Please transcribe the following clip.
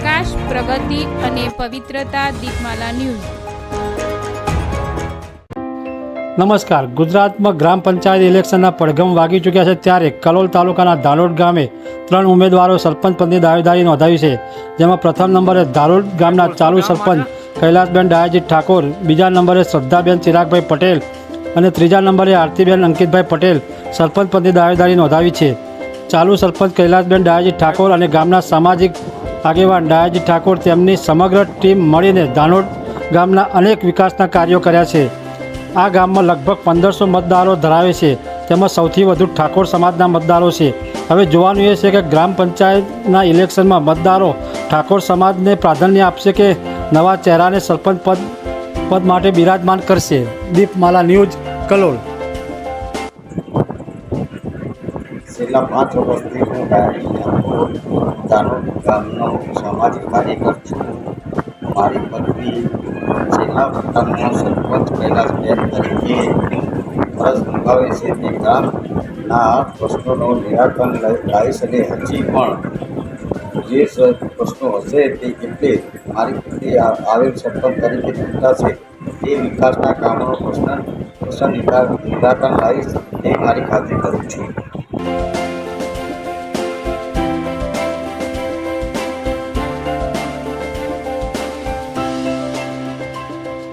વિકાસ પ્રગતિ અને પવિત્રતા દીપમાલા ન્યૂઝ. નમસ્કાર. ગુજરાતમાં ગ્રામ પંચાયત ઇલેક્શનના પડઘમ વાગી ચૂક્યા છે ત્યારે કલોલ તાલુકાના ધાલોડ ગામે ત્રણ ઉમેદવારો સરપંચ પદની દાવેદારી નોંધાવી છે, જેમાં પ્રથમ નંબરે ધાલોડ ગામના ચાલુ સરપંચ કૈલાસબેન ડાયાજી ઠાકોર, બીજા નંબરે શ્રદ્ધાબેન ચિરાગભાઈ પટેલ અને ત્રીજા નંબરે આરતીબેન અંકિતભાઈ પટેલ સરપંચ પદની દાવેદારી નોંધાવી છે. ચાલુ સરપંચ કૈલાસબેન ડાયાજી ઠાકોર અને ગામના સામાજિક આગેવાન ડાયાજી ઠાકોર તેમની સમગ્ર ટીમ મળીને ધાનોડ ગામના અનેક વિકાસના કાર્યો કર્યા છે. આ ગામમાં લગભગ પંદરસો મતદારો ધરાવે છે. તેમાં સૌથી વધુ ઠાકોર સમાજના મતદારો છે. હવે જોવાનું એ છે કે ગ્રામ પંચાયતના ઇલેક્શનમાં મતદારો ઠાકોર સમાજને પ્રાધાન્ય આપશે કે નવા ચહેરાને સરપંચ પદ પદ માટે બિરાજમાન કરશે? દીપમાલા ન્યૂઝ કલોલ. છેલ્લા પાંચ વર્ષથી હું દાનોદ ગામનો સામાજિક કાર્યકર છું. મારી પત્ની છેલ્લા વખતમાં સરપંચ કૈલાસબેન તરીકે ફરજ નિભાવે છે તે ગામના પ્રશ્નોનું નિરાકરણ લાવી અને હજી પણ જે પ્રશ્નો હશે તે એટલે મારી પત્ની આવેલ સરપંચ તરીકે ચૂંટાશે તે વિકાસના કામોનો પ્રશ્ન પ્રશ્ન નિરાકરણ લાવીશ તે મારી ખાતરી કરું છું. Thank you